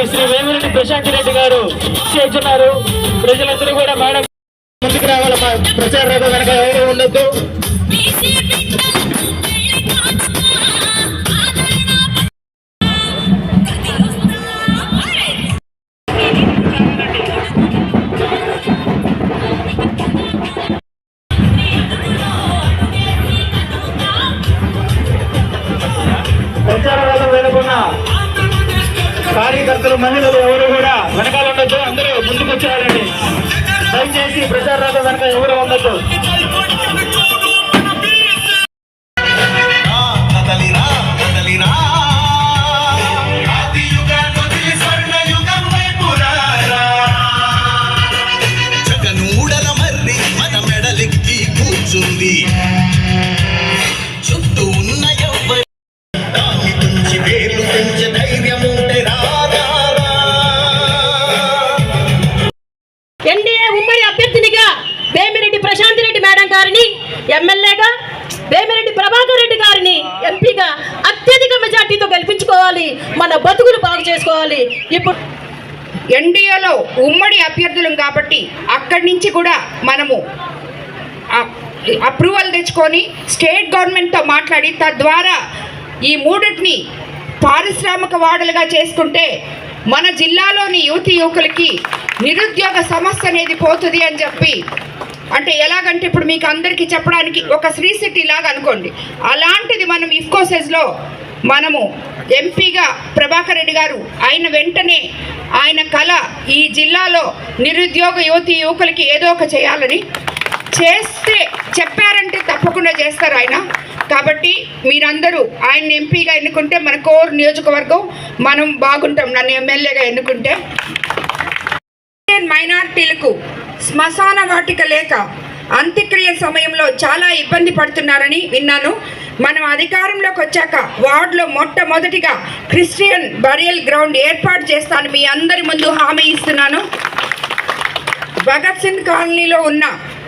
అభ్యర్థి శ్రీ వేమిరెడ్డి ప్రశాంత్ రెడ్డి గారు చేస్తున్నారు ప్రజలందరూ కూడా మేడం ముందుకు రావాలి. ప్రచార రథం కనుక ఎవరు ఉండొద్దు. ప్రచార రథం వెనుకున్న కార్యకర్తలు మహిళలు ఎవరు కూడా వెనకాల ఉండొద్దు అందరూ ముందుకు వచ్చేయాలండి దయచేసి ప్రచార రథం వెనక ఎవరు ఉండొచ్చు గారిని ఎమ్మెల్యేగా వేమిరెడ్డి ప్రభాకర్ రెడ్డి గారిని ఎంపీగా అత్యధిక మెజార్టీతో గెలిపించుకోవాలి. మన బతుకులు బాగు చేసుకోవాలి. ఇప్పుడు ఎన్డీఏలో ఉమ్మడి అభ్యర్థులం కాబట్టి అక్కడి నుంచి కూడా మనము అప్రూవల్ తెచ్చుకొని స్టేట్ గవర్నమెంట్తో మాట్లాడి తద్వారా ఈ మూడింటిని పారిశ్రామిక వాడలుగా చేసుకుంటే మన జిల్లాలోని యువతి యువకులకి నిరుద్యోగ సమస్య అనేది పోతుంది అని చెప్పి అంటే ఎలాగంటే ఇప్పుడు మీకు అందరికీ చెప్పడానికి ఒక శ్రీ సిటీ లాగా అనుకోండి. అలాంటిది మనం ఇఫ్కోసెస్లో మనము ఎంపీగా ప్రభాకర్ రెడ్డి గారు ఆయన వెంటనే ఆయన కళ ఈ జిల్లాలో నిరుద్యోగ యువతి యువకులకి ఏదో ఒక చేయాలని చేస్తే చెప్పారంటే తప్పకుండా చేస్తారు ఆయన. కాబట్టి మీరందరూ ఆయన ఎంపీగా ఎన్నుకుంటే మన కోర్ నియోజకవర్గం మనం బాగుంటాం నన్ను ఎమ్మెల్యేగా ఎన్నుకుంటే. మైనార్టీలకు శ్మశాన వాటిక లేక అంత్యక్రియ సమయంలో చాలా ఇబ్బంది పడుతున్నారని విన్నాను. మనం అధికారంలోకి వచ్చాక వార్డులో మొట్టమొదటిగా క్రిస్టియన్ బరియల్ గ్రౌండ్ ఏర్పాటు చేస్తాను. మీ అందరి ముందు హామీ ఇస్తున్నాను. భగత్ సింగ్ కాలనీలో ఉన్న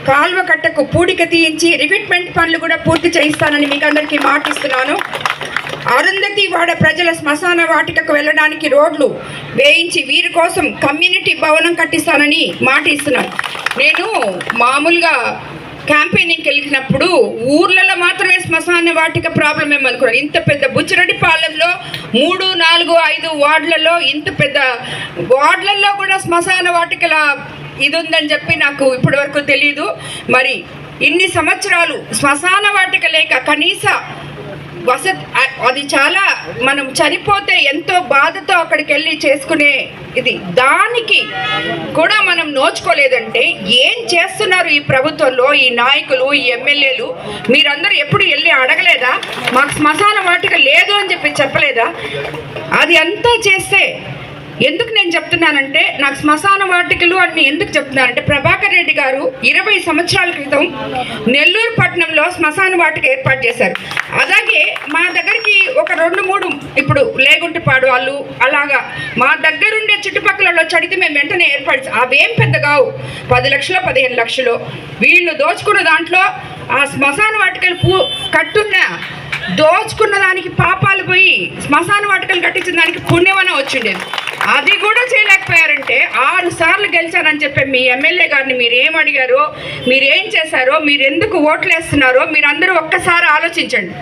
కాల్వ కట్టకు పూడిక తీయించి రివిట్మెంట్ పనులు కూడా పూర్తి చేయిస్తానని మీకు అందరికీ మాటిస్తున్నాను. అరుంధతి వాడ ప్రజల శ్మశాన వాటికకు వెళ్ళడానికి రోడ్లు వేయించి వీరి కోసం కమ్యూనిటీ భవనం కట్టిస్తానని మాట ఇస్తున్నాను నేను మామూలుగా క్యాంపెయినింగ్కి వెళ్ళినప్పుడు ఊర్లలో మాత్రమే శ్మశాన వాటిక ప్రాబ్లం ఏమనుకున్నాను ఇంత పెద్ద బుచ్చిరెడ్డిపాలెంలో మూడు నాలుగు ఐదు వార్డులలో ఇంత పెద్ద వార్డులలో కూడా శ్మశాన వాటికల ఇది ఉందని చెప్పి నాకు ఇప్పటి వరకు తెలియదు మరి ఇన్ని సంవత్సరాలు శ్మశాన వాటిక లేక కనీస వసతి అది చాలా మనం చనిపోతే ఎంతో బాధతో అక్కడికి వెళ్ళి చేసుకునే ఇది. దానికి కూడా మనం నోచుకోలేదంటే ఏం చేస్తున్నారు ఈ ప్రభుత్వంలో ఈ నాయకులు ఈ ఎమ్మెల్యేలు? మీరందరూ ఎప్పుడు వెళ్ళి అడగలేదా? మాకు శ్మశాన వాటిక లేదు అని చెప్పి చెప్పలేదా? అది అంతా చేస్తే ఎందుకు నేను చెప్తున్నానంటే నాకు శ్మశాన వాటికలు అని ఎందుకు చెప్తున్నానంటే ప్రభాకర్ రెడ్డి గారు ఇరవై సంవత్సరాల క్రితం నెల్లూరు పట్టణంలో శ్మశాన వాటిక ఏర్పాటు చేశారు. అలాగే మా దగ్గరికి ఒక రెండు మూడు ఇప్పుడు లేగుంటిపాడు వాళ్ళు అలాగా మా దగ్గరుండే చుట్టుపక్కలలో చడితే మేము వెంటనే ఏర్పాటు అవేం పెద్ద కావు. పది లక్షలు పదిహేను లక్షలు. వీళ్ళు దోచుకున్న దాంట్లో ఆ శ్మశాన వాటికలు పూ కట్టున్న దోచుకున్న దానికి పాపాలు పోయి శ్మశాన వాటికలు కట్టించిన దానికి పుణ్యమనే వచ్చిండేది. అది కూడా చేయలేకపోయారు. గెలిచానని చెప్పి మీ ఎమ్మెల్యే గారిని మీరు ఏం అడిగారో మీరు ఏం చేశారో మీరు ఎందుకు ఓట్లు వేస్తున్నారో మీరు అందరూ ఒక్కసారి ఆలోచించండి.